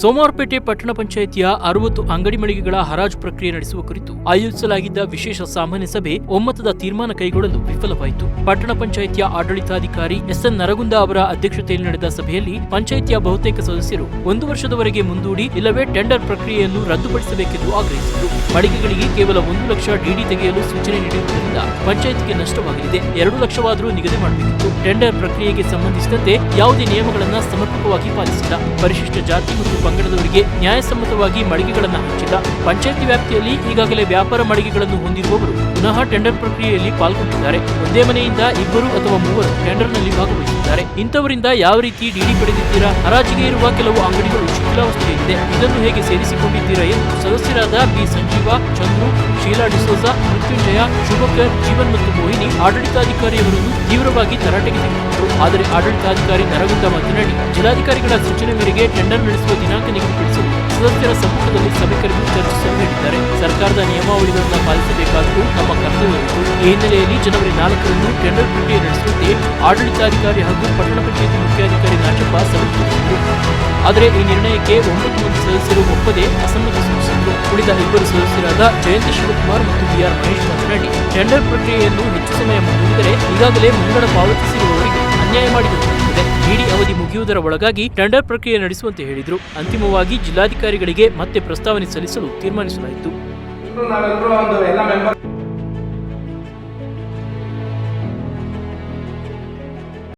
ಸೋಮವಾರಪೇಟೆ ಪಟ್ಟಣ ಪಂಚಾಯಿತಿಯ ಅರವತ್ತು ಅಂಗಡಿ ಮಳಿಗೆಗಳ ಹರಾಜು ಪ್ರಕ್ರಿಯೆ ನಡೆಸುವ ಕುರಿತು ಆಯೋಜಿಸಲಾಗಿದ್ದ ವಿಶೇಷ ಸಾಮಾನ್ಯ ಸಭೆ ಒಮ್ಮತದ ತೀರ್ಮಾನ ಕೈಗೊಳ್ಳಲು ವಿಫಲವಾಯಿತು. ಪಟ್ಟಣ ಪಂಚಾಯಿತಿಯ ಆಡಳಿತಾಧಿಕಾರಿ ಎಸ್ಎನ್ ನರಗುಂದ ಅವರ ಅಧ್ಯಕ್ಷತೆಯಲ್ಲಿ ನಡೆದ ಸಭೆಯಲ್ಲಿ ಪಂಚಾಯಿತಿಯ ಬಹುತೇಕ ಸದಸ್ಯರು ಒಂದು ವರ್ಷದವರೆಗೆ ಮುಂದೂಡಿ ಇಲ್ಲವೇ ಟೆಂಡರ್ ಪ್ರಕ್ರಿಯೆಯನ್ನು ರದ್ದುಪಡಿಸಬೇಕೆಂದು ಆಗ್ರಹಿಸಿದರು. ಮಳಿಗೆಗಳಿಗೆ ಕೇವಲ ಒಂದು ಲಕ್ಷ ಡಿಡಿ ತೆಗೆಯಲು ಸೂಚನೆ ನೀಡಿರುವುದರಿಂದ ಪಂಚಾಯಿತಿಗೆ ನಷ್ಟವಾಗಲಿದೆ. ಎರಡು ಲಕ್ಷವಾದರೂ ನಿಗದಿ ಮಾಡಬೇಕಿತ್ತು. ಟೆಂಡರ್ ಪ್ರಕ್ರಿಯೆಗೆ ಸಂಬಂಧಿಸಿದಂತೆ ಯಾವುದೇ ನಿಯಮಗಳನ್ನು ಸಮರ್ಪಕವಾಗಿ ಪಾಲಿಸಿಲ್ಲ. ಪರಿಶಿಷ್ಟ ಜಾತಿ ಮತ್ತು ಪಂಗಡದವರಿಗೆ ನ್ಯಾಯಸಮ್ಮತವಾಗಿ ಮಳಿಗೆಗಳನ್ನು ಹಂಚಿಲ್ಲ ಪಂಚಾಯತಿ ವ್ಯಾಪ್ತಿಯಲ್ಲಿ ಈಗಾಗಲೇ ವ್ಯಾಪಾರ ಮಳಿಗೆಗಳನ್ನು ಹೊಂದಿರುವವರು ಪುನಃ ಟೆಂಡರ್ ಪ್ರಕ್ರಿಯೆಯಲ್ಲಿ ಪಾಲ್ಗೊಂಡಿದ್ದಾರೆ. ಒಂದೇ ಮನೆಯಿಂದ ಇಬ್ಬರು ಅಥವಾ ಮೂವರು ಟೆಂಡರ್ನಲ್ಲಿ ಭಾಗವಹಿಸಿದ್ದಾರೆ. ಇಂಥವರಿಂದ ಯಾವ ರೀತಿ ಡಿಡಿ ಪಡೆದಿದ್ದೀರಾ? ಹರಾಜಿಗೆ ಇರುವ ಕೆಲವು ಅಂಗಡಿಗಳು ಶಿಥಿಲಾವಸ್ಥೆಯಲ್ಲಿದೆ. ಇದನ್ನು ಹೇಗೆ ಸೇರಿಸಿಕೊಂಡಿದ್ದೀರಾ ಎಂದು ಸದಸ್ಯರಾದ ಬಿ. ಸಂಜೀವ ಚಂದ್ರು ಶೀಲಾ ಡಿಸೋಜಾ, ಮೃತ್ಯುಂಜಯ, ಶುಭಕರ್, ಜೀವನ್ ಮತ್ತು ಮೋಹಿನಿ ಆಡಳಿತಾಧಿಕಾರಿಯವರನ್ನು ತೀವ್ರವಾಗಿ ತರಾಟೆಗೆ ತೆಗೆದುಕೊಂಡರು. ಆದರೆ ಆಡಳಿತಾಧಿಕಾರಿ ನರಗುಂದ ಮಾತನಾಡಿ, ಜಿಲ್ಲಾಧಿಕಾರಿಗಳ ಸೂಚನೆ ಮೇರೆಗೆ ಟೆಂಡರ್ ನಡೆಸುವ ದಿನಾಂಕ ನಿಗದಿಪಡಿಸಿ ಸದಸ್ಯರ ಸಂಪುಟದಲ್ಲಿ ಸಭೆ ಕರೆದು ಚರ್ಚಿಸಲು ಹೇಳಿದ್ದಾರೆ ಸರ್ಕಾರದ ನಿಯಮಾವಳಿಗಳನ್ನು ಪಾಲಿಸಬೇಕಾದ್ದು ನಮ್ಮ ಕರ್ತವ್ಯವಿತ್ತು ಈ ಹಿನ್ನೆಲೆಯಲ್ಲಿ ಜನವರಿ ನಾಲ್ಕರಂದು ಟೆಂಡರ್ ಪ್ರಕ್ರಿಯೆ ನಡೆಸುವಂತೆ ಆಡಳಿತಾಧಿಕಾರಿ ಹಾಗೂ ಪಟ್ಟಣ ಪಂಚಾಯತಿ ಮುಖ್ಯಾಧಿಕಾರಿ ನಾಚಪ್ಪ ಸಭೆ ಆದರೆ ಈ ನಿರ್ಣಯಕ್ಕೆ ಒಂಬತ್ತು ಮಂದಿ ಸದಸ್ಯರು ಒಪ್ಪದೆ ಅಸಮ್ಮತಿ ಸೂಚಿಸಿದರು. ಉಳಿದ ಇಬ್ಬರು ಸದಸ್ಯರಾದ ಜಯಂತ ಶಿವಕುಮಾರ್ ಮತ್ತು ಬಿಆರ್ ಮಹೇಶ್ ಮಾತನಾಡಿ, ಟೆಂಡರ್ ಪ್ರಕ್ರಿಯೆಯನ್ನು ಹೆಚ್ಚು ಸಮಯ ಮುಂದೂಡಿದರೆ ಈಗಾಗಲೇ ಮುಂಗಡ ಪಾವತಿಸಿರುವವರಿಗೆ ಅನ್ಯಾಯ ಮಾಡಿದಂತಾಗುತ್ತದೆ ಇಡಿ ಅವಧಿ ಮುಗಿಯುವುದರ ಒಳಗಾಗಿ ಟೆಂಡರ್ ಪ್ರಕ್ರಿಯೆ ನಡೆಸುವಂತೆ ಹೇಳಿದರು. ಅಂತಿಮವಾಗಿ ಜಿಲ್ಲಾಧಿಕಾರಿಗಳಿಗೆ ಮತ್ತೆ ಪ್ರಸ್ತಾವನೆ ಸಲ್ಲಿಸಲು ತೀರ್ಮಾನಿಸಲಾಯಿತು.